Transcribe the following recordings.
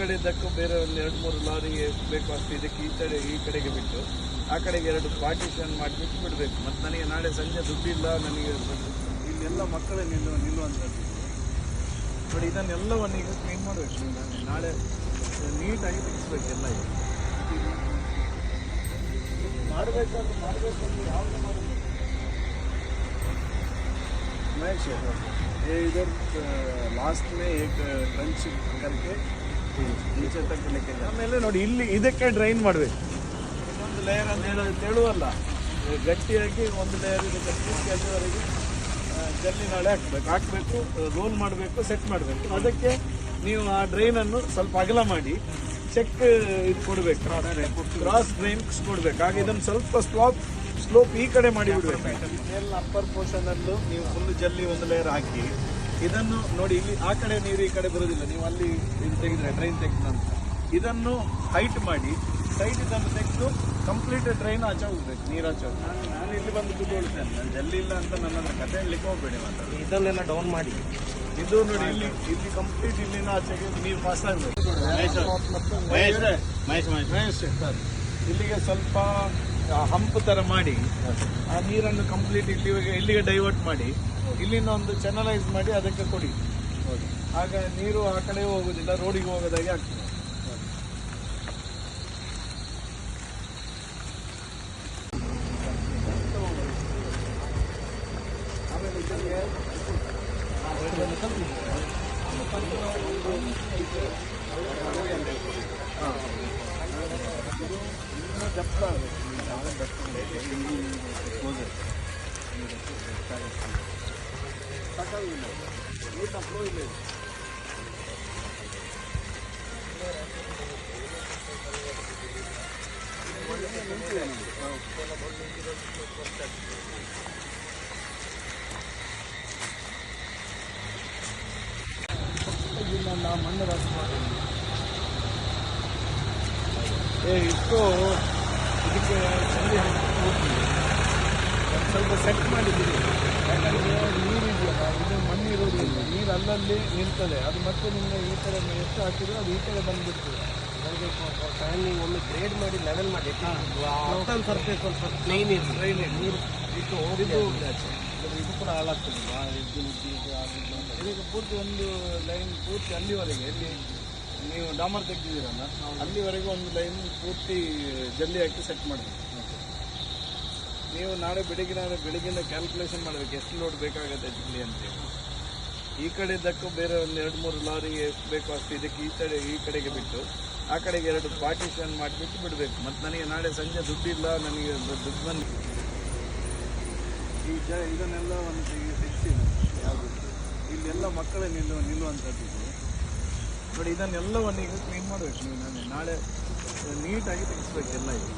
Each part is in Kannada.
ಕಡೆದಕ್ಕೂ ಬೇರೆ ಒಂದು ಎರಡು ಮೂರು ಲಾರಿಗೆ ಬೇಕು ಅಷ್ಟು ಇದಕ್ಕೆ ಈ ಕಡೆ, ಈ ಕಡೆಗೆ ಬಿಟ್ಟು, ಆ ಕಡೆಗೆ ಎರಡು ಪಾರ್ಟಿಷನ್ ಮಾಡಿಬಿಟ್ಟು ಬಿಡಬೇಕು. ಮತ್ತು ನನಗೆ ನಾಳೆ ಸಂಜೆ ದುಡ್ಡಿಲ್ಲ, ನನಗೆ ಇಲ್ಲೆಲ್ಲ ಮಕ್ಕಳೇ ನಿಲ್ಲುವ ನಿಲ್ಲುವಂಥದ್ದು ನೋಡಿ, ಇದನ್ನೆಲ್ಲವನ್ನು ಈಗ ಕ್ಲೀನ್ ಮಾಡಬೇಕು ನಾಳೆ ನೀಟಾಗಿ ಬಿಡಿಸ್ಬೇಕು ಎಲ್ಲ ಮಾಡಬೇಕಂದ್ರೆ ಮಾಡಬೇಕಂದ್ರೆ ಯಾವುದು ಮಾಡಬೇಕು? ಮಹೇಶ್ ಇದರ ಲಾಸ್ಟ್ ಮೇ ಏಕ ಟಂಚ್ ಆಮೇಲೆ ನೋಡಿ ಇಲ್ಲಿ ಇದಕ್ಕೆ ಡ್ರೈನ್ ಮಾಡಬೇಕು. ಇನ್ನೊಂದು ಲೇಯರ್ ಅಂತ ಹೇಳೋದು ತೆಳುವಲ್ಲ. ಗಟ್ಟಿಯಾಗಿ ಒಂದು ಲೇಯರ್ ಇದಕ್ಕೆ ಕೆಲಸವರೆಗೆ ಜಲ್ಲಿ ನಾಳೆ ಹಾಕ್ಬೇಕು. ಹಾಕಬೇಕು ರೋಲ್ ಮಾಡಬೇಕು ಸೆಟ್ ಮಾಡಬೇಕು. ಅದಕ್ಕೆ ನೀವು ಆ ಡ್ರೈನನ್ನು ಸ್ವಲ್ಪ ಅಗಲ ಮಾಡಿ ಚೆಕ್ ಇದು ಕೊಡಬೇಕು. ಕ್ರಾಸ್ ಡ್ರೈನ್ ಕೊಡಬೇಕು. ಹಾಗೆ ಇದನ್ನು ಸ್ವಲ್ಪ ಸ್ಲೋಪ್ ಸ್ಲೋಪ್ ಈ ಕಡೆ ಮಾಡಿ ಬಿಡಬೇಕು. ಎಲ್ಲ ಅಪ್ಪರ್ ಪೋರ್ಷನಲ್ಲೂ ನೀವು ಫುಲ್ ಜಲ್ಲಿ ಒಂದು ಲೇಯರ್ ಹಾಕಿ ಇದನ್ನು ನೋಡಿ ಇಲ್ಲಿ ಆ ಕಡೆ ನೀರು ಈ ಕಡೆ ಬರೋದಿಲ್ಲ ನೀವು ಅಲ್ಲಿ ಇದು ತೆಗೆದ್ರೆ ಡ್ರೈನ್ ತೆಗೆದ ನಂತರ. ಇದನ್ನು ಹೈಟ್ ಮಾಡಿ ಸೈಡ್ ಇದನ್ನು ತೆಗೆದು ಕಂಪ್ಲೀಟ್ ಡ್ರೈನ್ ಆಚೆ ಹೋಗ್ಬೇಕು ನೀರು ಆಚೆ ಹೋಗ್ಬೇಕು. ನಾನು ನಾನು ಇಲ್ಲಿ ಬಂದು ಕೂತ್ಕೊಳ್ತೇನೆ ನಾನು ಜಲ್ಲಿ ಇಲ್ಲ ಅಂತ ನನ್ನ ಹತ್ರ ಕತೆ ಹೇಳಲಿಕ್ಕೆ ಹೋಗ್ಬೇಡಿ ಮಾತಾಡಿ ಇದನ್ನೆಲ್ಲ ಡೌನ್ ಮಾಡಿ. ಇದು ನೋಡಿ ಇಲ್ಲಿ ಇಲ್ಲಿ ಕಂಪ್ಲೀಟ್ ಇಲ್ಲಿನ ಆಚೆಗೆ ನೀರು ಪಾಸ್ ಆಗಬೇಕು. ಮಹೇಶ್ ಸರ್. ಇಲ್ಲಿಗೆ ಸ್ವಲ್ಪ ಹಂಪ್ ತರ ಮಾಡಿ, ಆ ನೀರನ್ನು ಕಂಪ್ಲೀಟ್ ಇಲ್ಲಿಗೆ ಇಲ್ಲಿಗೆ ಡೈವರ್ಟ್ ಮಾಡಿ, ಇಲ್ಲಿಂದ ಒಂದು ಚೆನಲೈಸ್ ಮಾಡಿ ಅದಕ್ಕೆ ಕೊಡಿ. ಆಗ ನೀರು ಆ ಕಡೆ ಹೋಗೋದಿಲ್ಲ, ರೋಡಿಗೆ ಹೋಗೋದಾಗಿ ಆಗ್ತದೆ. ಆಮೇಲೆ ಇದಕ್ಕೆ ಇನ್ನೂ ದಪ್ಪ ಆಗಬೇಕು. ನಾಳೆ ದಪ್ಪ ಆಗಬೇಕು. ಇಲ್ಲಿ ಹೋದ್ರೆ. ಸಾಕಾಗುದಿಲ್ಲ. ನೀರಿನ flow ಇಲ್ಲ ಇದು. ಮೊನ್ನೆ ನಿಂತಿದೆ ನಮ್ದು. ಇದನ್ನ ನಾವು ಮಣ್ಣು ರಾಶಿ ಮಾಡಿದ್ವಿ ಏ ಇಷ್ಟು ಇದಕ್ಕೆ ಸಂಧಿ ಹೋಗ್ತೀವಿ ಒಂದು ಸ್ವಲ್ಪ ಸೆಟ್ ಮಾಡಿದ್ದೀವಿ ಯಾಕಂದರೆ ನೀರು ಇದೆಯಲ್ಲ ಇದು ಮಣ್ಣು ಇರೋದಿಲ್ಲ ನೀರು ಅಲ್ಲಲ್ಲಿ ನಿಲ್ತದೆ. ಅದು ಮತ್ತೆ ನಿಮ್ಮ ಈ ಕಡೆ ಎಷ್ಟು ಹಾಕಿದ್ರು ಅದು ಈ ಕಡೆ ಬಂದ್ಬಿಡ್ತದೆ. ಅದಕ್ಕೆ ಫ್ಯಾನಿಂಗ್ ಒಮ್ಮೆ ಗ್ರೇಡ್ ಮಾಡಿ ಲೆವೆಲ್ ಮಾಡಿ. ಸರ್ಫೇಸ್ ಸ್ವಲ್ಪ ಪ್ಲೇನ್ ಟ್ರೈನಿಂಗ್ ನೀರು ಇಟ್ಟು ಇದು ಹೋಗಿದ್ದು ಇದು ಇದು ಕೂಡ ಹಾಳಾಗ್ತದೆ. ಇದಕ್ಕೆ ಪೂರ್ತಿ ಒಂದು ಲೈನ್ ಪೂರ್ತಿ ಅಲ್ಲಿವರೆಗೆ ಎಲ್ಲಿ? ನೀವು ಡಾಮರ್ ತೆಗ್ದಿದ್ದೀರಲ್ಲ, ಅಲ್ಲಿವರೆಗೂ ಒಂದು ಲೈನ್ ಪೂರ್ತಿ ಜಲ್ಲಿ ಹಾಕಿ ಸೆಟ್ ಮಾಡಬೇಕು ನೀವು ನಾಳೆ ಬೆಳಗಿನ ಬೆಳಗಿನ ಕ್ಯಾಲ್ಕುಲೇಷನ್ ಮಾಡಬೇಕು, ಎಷ್ಟು ಲೋಡ್ ಬೇಕಾಗುತ್ತೆ ಜಲ್ಲಿ ಅಂತೇಳಿ ಈ ಕಡೆದಕ್ಕೂ ಬೇರೆ ಒಂದು ಎರಡು ಮೂರು ಲಾರಿ ಎಷ್ಟು ಬೇಕು ಅಷ್ಟು ಇದಕ್ಕೆ ಈ ಕಡೆ, ಈ ಕಡೆಗೆ ಬಿಟ್ಟು, ಆ ಕಡೆಗೆ ಎರಡು ಪಾರ್ಟಿಷನ್ ಮಾಡಿಬಿಟ್ಟು ಬಿಡಬೇಕು. ಮತ್ತು ನನಗೆ ನಾಳೆ ಸಂಜೆ ದುಡ್ಡಿಲ್ಲ, ನನಗೆ ದುಡ್ಡು ಬಂದು ಈ ಜ ಇದನ್ನೆಲ್ಲ ಒಂದು ತೆಗಿ ತೆಗಿಸಿ ಯಾವುದು ಇಲ್ಲೆಲ್ಲ ಮಕ್ಕಳೇ ನಿಲ್ಲುವ ನಿಲ್ಲುವಂಥದ್ದು ನೋಡಿ ಇದನ್ನೆಲ್ಲವನ್ನು ಈಗ ಕ್ಲೀನ್ ಮಾಡಬೇಕು ನೀವು ನಾನು. ನಾಳೆ ನೀಟಾಗಿ ತೆಗಿಸ್ಬೇಕು ಎಲ್ಲ ಇದು.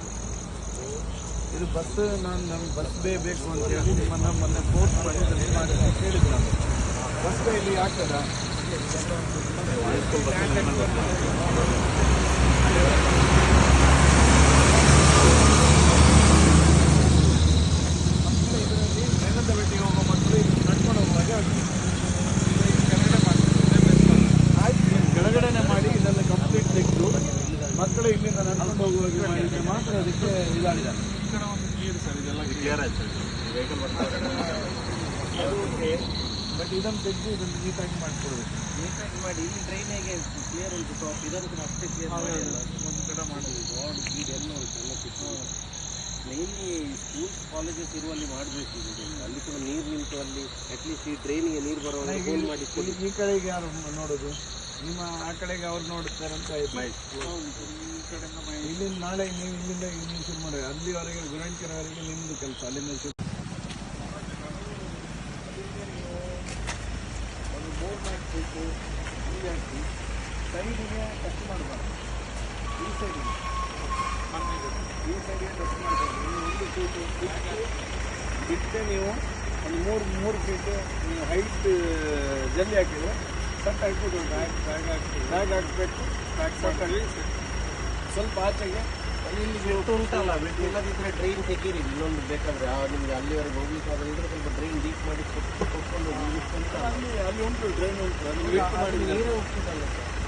ಇದು ಬಸ್ ನಾನು ನಮ್ಗೆ ಬಸ್ ಬೇ ಬೇಕು ಅಂತ ಹೇಳಿ ನಿಮ್ಮನ್ನು ಮೊನ್ನೆ ಫೋರ್ಸ್ ಮಾಡಿ ಮಾಡಿ ಕೇಳಿದ್ರು ನಾನು. ಬಸ್ ಬೇ ಇಲ್ಲಿ ಆಗ್ತದ ಮಕ್ಕಳು ಇದರಲ್ಲಿ ಮೇಘದ ಬೆಟ್ಟಿಗೆ ಹೋಗೋ ಮಕ್ಕಳು ಇದು ನಡ್ಕೊಂಡು ಹೋಗುವಾಗೆ ಆಗ್ತದೆ ಇದು ಕೆಳಗಡೆ ಮಾಡ್ತಾರೆ. ಆಯ್ತು ನೀವು ಕೆಳಗಡೆನೆ ಮಾಡಿ ಇದೆಲ್ಲ ಕಂಪ್ಲೀಟ್ ತೆಗೆದು ಮಕ್ಕಳು ಇಲ್ಲಿಂದ ನಡ್ಕೊಂಡು ಹೋಗುವಾಗೆ ಮಾಡಿದ್ರೆ ಮಾತ್ರ ಅದಕ್ಕೆ ಇದಾಗಿದೆ ಈ ಕಡೆ ಒಂದು ಕ್ಲಿಯರ್ ಸರ್ ಇದೆಲ್ಲ ಕ್ಲಿಯರ್ ಆಯ್ತು ಅದು ಓಕೆ ಬಟ್ ಇದನ್ನು ತೆಗೆದು ಇದನ್ನು ನೀಟಾಗಿ ಮಾಡಿಕೊಡ್ಬೇಕು ನೀಟಾಗಿ ಮಾಡಿ ಇಲ್ಲಿ ಹೇಗೆ ಕ್ಲಿಯರ್ ಉಂಟು ಟಾಪ್ ಅಷ್ಟೇ ಕ್ಲಿಯರ್ ಮಾಡಿಲ್ಲ ಒಂದು ಕಡೆ ಮಾಡೋದು ಗಾಡ್ ಗೀಡ್ ಎಲ್ಲ ಉಂಟು ಎಲ್ಲ ಮೇನ್ಲಿ ಸ್ಕೂಲ್ಸ್ ಕಾಲೇಜಸ್ ಇರುವಲ್ಲಿ ಮಾಡಬೇಕು ಅಲ್ಲಿ ಕೂಡ ನೀರು ನಿಂತು ಅಲ್ಲಿ ಅಟ್ಲೀಸ್ಟ್ ಈ ಡ್ರೈನಿಗೆ ನೀರು ಬರೋ ಹೋಲ್ ಮಾಡಿ ಈ ಕಡೆಗೆ ಯಾರು ನೋಡೋದು ನಿಮ್ಮ ಆ ಕಡೆಗೆ ಅವ್ರು ನೋಡ್ತಾರೆ ಅಂತ ಈ ಕಡೆಯಿಂದ ಇಲ್ಲಿಂದ ನಾಳೆ ನೀವು ಇಲ್ಲಿಂದ ಇಲ್ಲಿ ಶುರು ಮಾಡಿ ಅಲ್ಲಿವರೆಗೆ ಗುರಂಕೆರೆವರೆಗೆ ನಿಮ್ಮದು ಕೆಲಸ ಅಲ್ಲಿಂದ ಶುರು ಸೈಡಿಗೆ ಟಚ್ ಮಾಡಬಾರ್ದು ಈ ಸೈಡಿಗೆ ಈ ಸೈಡಿಗೆ ಟಚ್ ಮಾಡಬಾರ್ದು ನೀವು ಒಂದು ಫೀಟು ಬಿಟ್ಟು ಬಿಟ್ಟರೆ ನೀವು ಒಂದು ಮೂರು ಮೂರು ಫೀಟು ನೀವು ಹೈಟ್ ಜಲ್ಲಿ ಹಾಕಿದ್ರೆ ಸಟ್ ಹಾಕ್ಬೋದು ಬ್ಯಾಗ್ ಬ್ಯಾಗ್ ಹಾಕಿ ಬ್ಯಾಗ್ ಹಾಕಬೇಕು. ಬ್ಯಾಗ್ ಸಟ್ ಹಾಕಿ ಸ್ವಲ್ಪ ಆಚೆಗೆ. ಅಲ್ಲಿ ಇಲ್ಲಿ ಬಿಟ್ಟು ಉಂಟಲ್ಲ ಬಿಟ್ಟು ಇಲ್ಲದಿದ್ದರೆ ಡ್ರೈನ್ ತೆಗೀರಿ. ಇನ್ನೊಂದು ಬೇಕಾದರೆ. ಆ ನಿಮಗೆ ಅಲ್ಲಿವರೆಗೆ ಹೋಗ್ಲಿಕ್ಕೆ ಆದರೆ ಇದ್ರೆ ಸ್ವಲ್ಪ ಡ್ರೈನ್ ಡೀಪ್ ಮಾಡಿ ಕೊಟ್ಟು ಕೊಟ್ಕೊಂಡು ಹೋಗಿ ಅಲ್ಲಿ ಅಲ್ಲಿ ಉಂಟು ಡ್ರೈನ್ ಉಂಟು. ನೀರೇ ಹೋಗ್ತಿದ್ದಲ್ಲ ये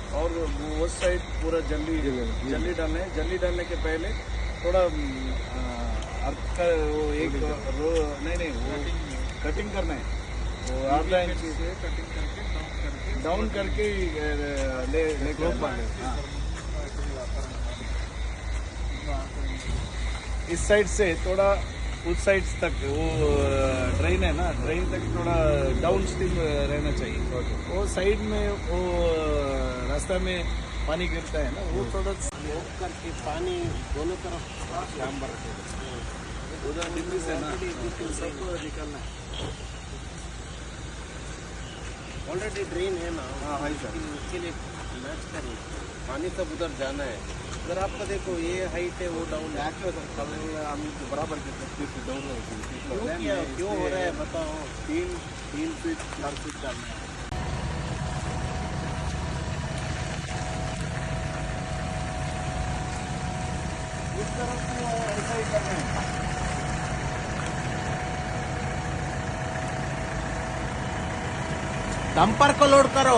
और वो उस साइड पूरा जल्दी जल्दी डालना है। जल्दी डालने के पहले थोड़ा अर्थ का वो एक रो नहीं नहीं वो कटिंग करना है। वो आधा इंच कटिंग करके डाउन करके ले लेके आना है। हाँ। इस साइड से थोड़ा उस साइड तक वो ड्रेन है ना ड्रेन तक थोड़ा डाउन स्ट्रीम रहना चाहिए। वो साइड में वो रास्ता में पानी गिरता है ना वो थोड़ा स्लोप करके पानी दोनों तरफ़ डांबर उधर दिल्ली से ना। सब निकलना है ऑलरेडी ड्रेन है ना हाँ हाँ सर उसके लिए मैच करें पानी सब उधर जाना है। अगर आपका देखो ये हाइट है वो डाउन है ಯಾಕೆ हम बराबर डाउन क्यों किया क्यों हो रहा है बताओ। तीन तीन फीट चार फीट डालना है। इस तरफ़ भी ऐसा ही करना है। डंपर को लोड करो।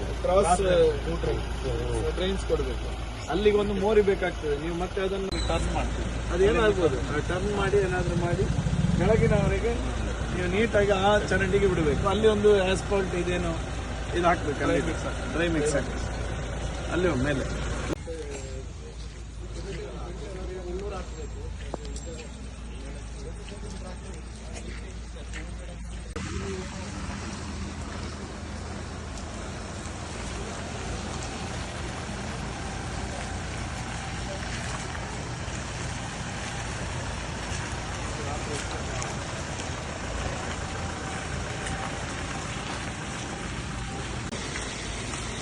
ಕ್ರಾಸ್ ಡ್ರೈನ್ಸ್ ಕೊಡಬೇಕು. ಅಲ್ಲಿಗೆ ಒಂದು ಮೋರಿ ಬೇಕಾಗ್ತದೆ. ನೀವು ಮತ್ತೆ ಅದನ್ನು ಟರ್ನ್ ಮಾಡ್ತೀವಿ ಅದೇನಾಗ್ಬೋದು ಟರ್ನ್ ಮಾಡಿ ಏನಾದರೂ ಮಾಡಿ ಕೆಳಗಿನವರೆಗೆ ನೀವು ನೀಟಾಗಿ ಆ ಚರಂಡಿಗೆ ಬಿಡಬೇಕು. ಅಲ್ಲಿ ಒಂದು ಆಸ್ಫಾಲ್ಟ್ ಇದೇನೋ ಇದು ಹಾಕ್ಬೇಕು ಡ್ರೈ ಮಿಕ್ಸ್ ಹಾಕಿ ಅಲ್ಲಿ ಮೇಲೆ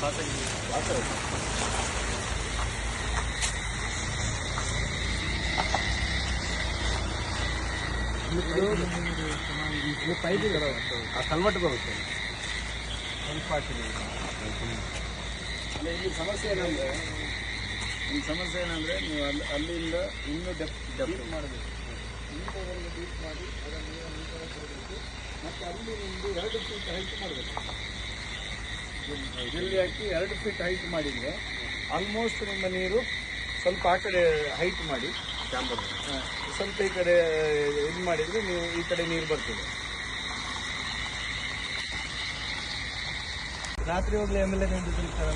ಆ ಬರುತ್ತೆ ಸ್ವಲ್ಪ ಅಲ್ಲ ಇಲ್ಲಿ ಸಮಸ್ಯೆ ಏನಂದ್ರೆ ನಿಮ್ಮ ಸಮಸ್ಯೆ ಏನಂದ್ರೆ ನೀವು ಅಲ್ಲಿ ಅಲ್ಲಿಂದ ಇನ್ನೂ ಡೆಪ್ ಡೆಪ್ ಮಾಡಬೇಕು ನೀಟಾಗಿ ಡೀಪ್ ಮಾಡಿ ಅದನ್ನು ಕೊಡಬೇಕು ಮತ್ತು ಅಲ್ಲಿ ನಿಮ್ಮದು ಎರಡು ಫೀಟ್ ಹೈಟ್ ಮಾಡಬೇಕು ಡ್ರಿಲ್ ಹಾಕಿ ಎರಡು ಫೀಟ್ ಹೈಟ್ ಮಾಡಿದರೆ ಆಲ್ಮೋಸ್ಟ್ ನಿಮ್ಮ ನೀರು ಸ್ವಲ್ಪ ಆ ಕಡೆ ಹೈಟ್ ಮಾಡಿ. ಕ್ಯಾಂಬರ್ ಸ್ವಲ್ಪ ಈ ಕಡೆ ಇದು ಮಾಡಿದರೆ ನೀವು ಈ ಕಡೆ ನೀರು ಬರ್ತದೆ. ರಾತ್ರಿ ಹೋಗಲಿ M L A ನಿಂತಿರ್ತಾರೆ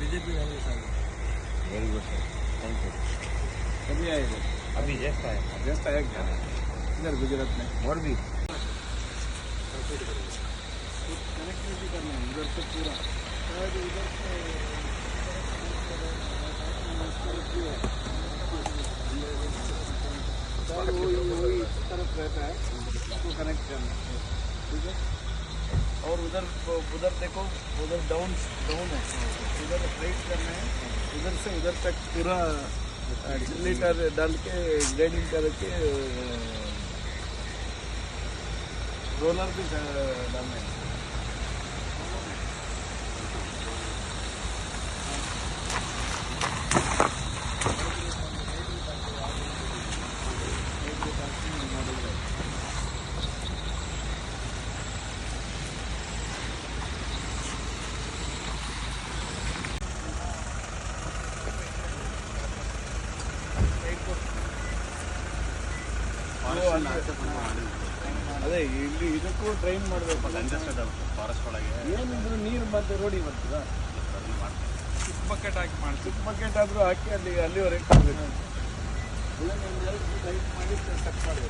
BJP very good sir. Thank you ಕಮ್ಮಿ ಆಗಿದೆ ಅಭಿ ಜಾಸ್ತಿ ಆಗಿದೆ ಜಾಸ್ತಿ ಗುಜರಾತ್ನ ಮೋರ್ಬಿ कनेक्टिविटी करना है इधर से पूरा शायद इधर से वही इस तरफ़ रहता है उसको कनेक्ट करना है ठीक है और उधर उधर देखो, उधर डाउन डाउन है। उधर राइट करना है। उधर से उधर तक पूरा लीटर डाल के ग्राइंडिंग करके रोलर भी दम है Thank you. ಅದೇ ಇಲ್ಲಿ ಇದಕ್ಕೂ ಟ್ರೈನ್ ಮಾಡಬೇಕು. ಫಾರೆಸ್ಟ್ ಒಳಗೆ ಏನಿದ್ರು ನೀರು ಮತ್ತೆ ರೋಡಿಗೆ ಬರ್ತದ ಬಕೆಟ್ ಹಾಕಿ ಮಾಡಿ ಚಿಕ್ಕ ಬಕೆಟ್ ಆದರೂ ಹಾಕಿ ಅಲ್ಲಿ ಅಲ್ಲಿವರೆಗೆ ಮಾಡಬೇಕು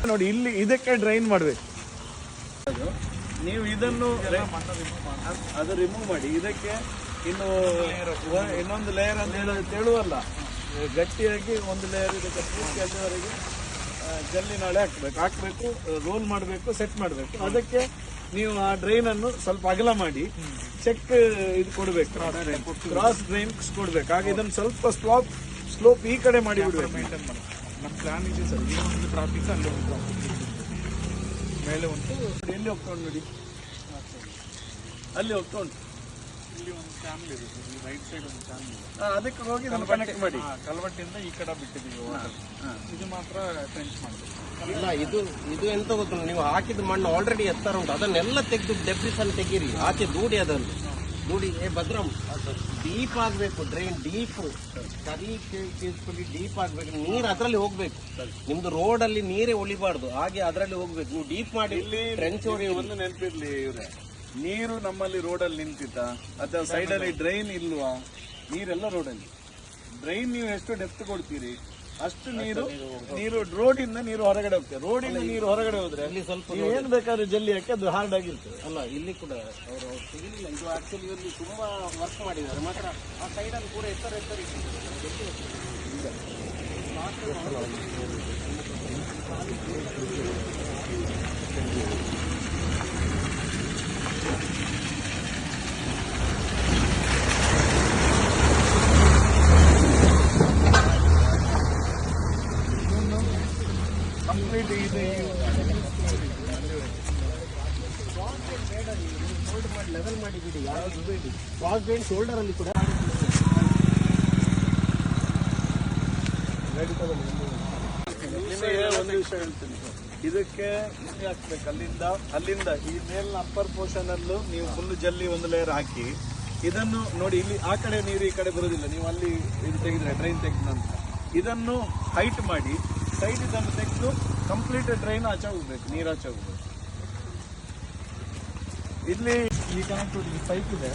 ನೋಡಿ ಇಲ್ಲಿ ಇದಕ್ಕೆ ಡ್ರೈನ್ ಮಾಡಬೇಕು. ನೀವು ಇದನ್ನು ಅದ್- ಅದು ರಿಮೂವ್ ಮಾಡಿ. ಇದಕ್ಕೆ ಇನ್ನು ಇನ್ನೊಂದು ಲೇಯರ್ ಅಂತ ಹೇಳೋದು ತೆಳುವಲ್ಲ. ಗಟ್ಟಿಯಾಗಿ ಒಂದು ಲೇಯರ್ ಇದಕ್ಕೆ ಪೂರ್ತಿ ಅಲ್ಲಿವರೆಗೆ ಜಲ್ಲಿ ನಾಳೆ ಹಾಕ್ಬೇಕು. ಹಾಕ್ಬೇಕು ರೋಲ್ ಮಾಡಬೇಕು ಸೆಟ್ ಮಾಡಬೇಕು. ಅದಕ್ಕೆ ನೀವು ಆ ಡ್ರೈನ್ ಅನ್ನು ಸ್ವಲ್ಪ ಅಗಲ ಮಾಡಿ ಚೆಕ್ ಇದು ಕೊಡಬೇಕು. ಕ್ರಾಸ್ ಡ್ರೈನ್ ಕೊಡ್ಬೇಕು. ಹಾಗೆ ಇದನ್ನು ಸ್ವಲ್ಪ ಸ್ಲೋಪ್ ಸ್ಲೋಪ್ ಈ ಕಡೆ ಮಾಡಿ ಬಿಡ್ಬೇಕು. ಮೇಂಟೈನ್ ಮಾಡಿ ನಮ್ಮ ಪ್ಲಾನ್ ಇದೆ ಸರ್. ಒಂದು ಟ್ರಾಫಿಕ್ ಅಲ್ಲಿ ಮೇಲೆ ಉಂಟು ಎಲ್ಲಿ ಹೋಗ್ತಾ ಉಂಟು ನೋಡಿ. ಅಲ್ಲಿ ಹೋಗ್ತಾ ಉಂಟು. ಇಲ್ಲಿ ಒಂದು ಚಾನಲ್ ಇದೆ ಸರ್ ಈ ರೈಟ್ ಸೈಡ್ ಒಂದು ಚಾನಲ್ ಇದೆ. ಅದಕ್ಕೆ ಹೋಗಿ ಕನೆಕ್ಟ್ ಮಾಡಿ. ಹಾ, ಕಲ್ವಟ್ಟಿಂದ ಈ ಕಡೆ ಬಿಟ್ಟಿದ್ದೀವಿ ವಾಟರ್ ಇದು ಮಾತ್ರ ಟ್ರೆಂಚ್ ಮಾಡಬೇಕು ಇಲ್ಲ ಇದು ಇದು ಎಂತ ಗೊತ್ತುಂಟ? ನೀವು ಹಾಕಿದ ಮಣ್ಣು ಆಲ್ರೆಡಿ ಎತ್ತರ ಉಂಟು. ಅದನ್ನೆಲ್ಲ ತೆಗೆದು ಡೆಬ್ರಿಸ್ ಅಲ್ಲಿ ತೆಗೀರಿ. ಆಚೆ ದೂಡಿ ಅದನ್ನು ದೂಡಿ ಏ ಭದ್ರಂ. ಡೀಪ್ ಆಗಬೇಕು ಡ್ರೈನ್ ಡೀಪ್ ಸರಿ ಕೇಳಿಸ್ಕೊಳ್ಳಿ ಡೀಪ್ ಆಗ್ಬೇಕು. ನೀರು ಅದರಲ್ಲಿ ಹೋಗ್ಬೇಕು. ನಿಮ್ದು ರೋಡ್ ಅಲ್ಲಿ ನೀರೇ ಉಳಿಬಾರ್ದು. ಹಾಗೆ ಅದರಲ್ಲಿ ಹೋಗ್ಬೇಕು. ನೀವು ಡೀಪ್ ಮಾಡಿ ಟ್ರೆಂಚ್ ಹೊಡಿ ಒಂದು ನೆನಪಿರ್ಲಿ ಇವ್ರೆ. ನೀರು ನಮ್ಮಲ್ಲಿ ರೋಡಲ್ಲಿ ನಿಂತಿತ್ತ ಅಥವಾ ಸೈಡಲ್ಲಿ ಡ್ರೈನ್ ಇಲ್ವಾ? ನೀರೆಲ್ಲ ರೋಡಲ್ಲಿ. ಡ್ರೈನ್ ನೀವು ಎಷ್ಟು ಡೆಪ್ತ್ ಕೊಡ್ತೀರಿ? ಅಷ್ಟು ನೀರು ನೀರು ರೋಡಿಂದ ನೀರು ಹೊರಗಡೆ ಹೋಗ್ತದೆ. ರೋಡಿಂದ ನೀರು ಹೊರಗಡೆ ಹೋದ್ರೆ ಇಲ್ಲಿ ಸ್ವಲ್ಪ ನೀವು ಏನ್ ಬೇಕಾದ್ರೆ ಜಲ್ಲಿ ಹಾಕಿ ಅದು ಹಾರ್ಡ್ ಆಗಿರ್ತದೆ. ಅಲ್ಲ ಇಲ್ಲಿ ಕೂಡ ಅವರು ಸಿಗಲಿಲ್ಲ. ಇದು ಆಕ್ಚುಲಿ ಇಲ್ಲಿ ತುಂಬಾ ವರ್ಕ್ ಮಾಡಿದ್ದಾರೆ. ಮಾತ್ರ ಆ ಸೈಡಲ್ಲಿ ಕೂಡ ಎತ್ತರ ಎತ್ತರ ಇಟ್ಟಿದ್ದಾರೆ. ಇದು. ಲೆವೆಲ್ ಮಾಡಿ ಬಿಡಿ ಯಾವ್ದು ಬೇಡಿ ಕ್ರಾಸ್ ಡ್ರೈನ್ ಶೋಲ್ಡರ್ ಅಲ್ಲಿ ಕೂಡ ಒಂದು ವಿಷಯ ಹೇಳ್ತೀನಿ ಇದಕ್ಕೆ ಇಲ್ಲಿ ಹಾಕ್ಬೇಕು. ಅಲ್ಲಿಂದ ಅಲ್ಲಿಂದ ಈ ಮೇಲಿನ ಅಪ್ಪರ್ ಪೋರ್ಷನ್ ಅಲ್ಲೂ ನೀವು ಫುಲ್ ಜಲ್ಲಿ ಒಂದು ಲೇಯರ್ ಹಾಕಿ ಇದನ್ನು ನೋಡಿ ಇಲ್ಲಿ ಆ ಕಡೆ ನೀರು ಈ ಕಡೆ ಬರೋದಿಲ್ಲ ನೀವು ಅಲ್ಲಿ ಇದು ತೆಗೆದ್ರೆ ಡ್ರೈನ್ ತೆಗೆದ ನಂತರ. ಇದನ್ನು ಹೈಟ್ ಮಾಡಿ ಸೈಡ್ ಇದನ್ನು ತೆಗೆದು ಕಂಪ್ಲೀಟ್ ಡ್ರೈನ್ ಆಚೆ ಹೋಗ್ಬೇಕು ನೀರು ಆಚೆ ಹೋಗ್ಬೇಕು. ಇಲ್ಲಿ ಈ ಕನೆಕ್ಟ್ ಪೈಪ್ ಇದೆ.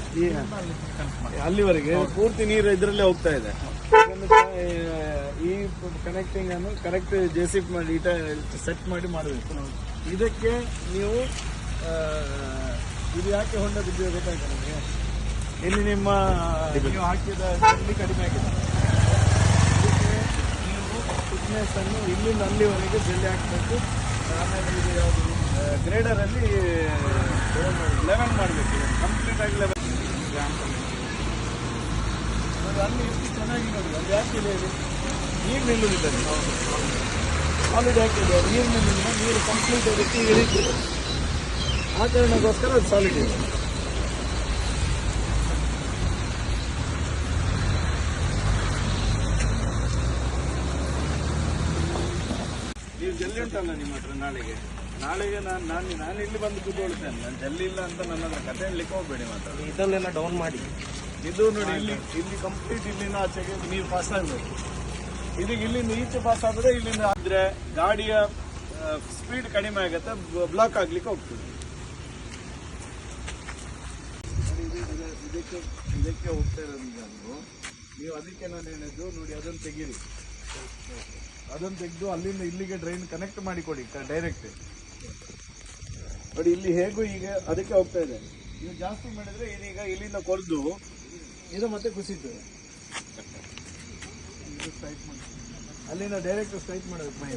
ಅಲ್ಲಿವರೆಗೆ ಪೂರ್ತಿ ನೀರು ಇದರಲ್ಲೇ ಹೋಗ್ತಾ ಇದೆ. ಈ ಕನೆಕ್ಟಿಂಗ್ ಅನ್ನು ಕರೆಕ್ಟ್ ಜೆ ಸಿ ಮಾಡಿ ಸೆಟ್ ಮಾಡಿ ಮಾಡಬೇಕು ಇದಕ್ಕೆ ನೀವು ಇದು ಯಾಕೆ ಹೊಂಡ ಬಿದ್ದಿದೆ ಗೊತ್ತಾಯ್ತು ನಮಗೆ? ಇಲ್ಲಿ ನಿಮ್ಮ, ನೀವು ಹಾಕಿದ ಚಂಡಿ ಕಡಿಮೆ ಆಗಿದೆ. ನೀವು ಫಿಟ್ನೆಸ್ ಅನ್ನು ಇಲ್ಲಿಂದ ಅಲ್ಲಿವರೆಗೆ ಜಲ್ಲಿ ಹಾಕಬೇಕು. ಆಮೇಲೆ ಇದು ಯಾವುದು ಗ್ರೇಡರಲ್ಲಿ ಲೆವೆನ್ ಮಾಡಬೇಕು. ಕಂಪ್ಲೀಟ್ ಆಗಿ ಲೆವೆನ್ ಅಲ್ಲಿ ಎಷ್ಟು ಚೆನ್ನಾಗಿ ನೋಡಿ ಅಲ್ಲಿ ಯಾಕೆ ಇದೆ ನೀರು ನಿಲ್ಲುವುದಿಲ್ಲ ಆಲ್ರೆಡಿ ಹಾಕಿದೆ ನೀರು ನಿಲ್ಲ ನೀರು ಕಂಪ್ಲೀಟ್ ಅದಕ್ಕೆ ಇಳಿತದೆ ಆ ಕಾರಣಕ್ಕೋಸ್ಕರ ಅದು ಸಾಲಿಡ್ ಇದೆ. ನೀವು ಜಲ್ಲಿ ಉಂಟಲ್ಲ ನಿಮ್ಮ ಹತ್ರ ನಾಳೆಗೆ? ನಾಳೆಗೆ ನಾನು ನಾನು ನಾನು ಇಲ್ಲಿ ಬಂದು ಕೂತ್ಕೊಳ್ತೇನೆ. ನಾನು ಜಲ್ಲಿ ಇಲ್ಲ ಅಂತ ನನ್ನ ಹತ್ರ ಕತೆ ಹೇಳಲಿಕ್ಕೆ ಹೋಗ್ಬೇಡಿ ಮಾತ್ರ. ಇದನ್ನೆಲ್ಲ ಡೌನ್ ಮಾಡಿ. ಇದು ನೋಡಿ, ಇಲ್ಲಿ ಇಲ್ಲಿ ಕಂಪ್ಲೀಟ್ ಇಲ್ಲಿನ ಆಚೆಗೆ ನೀರು ಪಾಸ್ ಆಗಬೇಕು. ಇದೀಗ ಇಲ್ಲಿಂದ ಈಚೆ ಪಾಸ್ ಆದ್ರೆ ಇಲ್ಲಿಂದ ಆದರೆ ಗಾಡಿಯ ಸ್ಪೀಡ್ ಕಡಿಮೆ ಆಗುತ್ತೆ ಬ್ಲಾಕ್ ಆಗ್ಲಿಕ್ಕೆ ಹೋಗ್ತದೆ. ಇದಕ್ಕೆ ಇದಕ್ಕೆ ಹೋಗ್ತಾ ಇರೋದು ನೀವು ಅದಕ್ಕೆ ನಾನು ಹೇಳಿದ್ದು, ನೋಡಿ, ಅದನ್ನು ತೆಗೀರಿ. ಅದನ್ನು ತೆಗೆದು ಅಲ್ಲಿಂದ ಇಲ್ಲಿಗೆ ಡ್ರೈನ್ ಕನೆಕ್ಟ್ ಮಾಡಿಕೊಡಿ ಡೈರೆಕ್ಟ್ ನೋಡಿ, ಇಲ್ಲಿ ಹೇಗೂ ಈಗ ಅದಕ್ಕೆ ಹೋಗ್ತಾ ಇದೆ. ನೀವು ಜಾಸ್ತಿ ಮಾಡಿದ್ರೆ ಇದೀಗ ಇಲ್ಲಿಂದ ಕೊರ್ದು ಇದು ಮತ್ತೆ ಕುಸಿತು. ಇದು ನಾವು ಡೈರೆಕ್ಟ್ ಸ್ಟ್ರೈಟ್ ಮಾಡಬೇಕು ಮೈ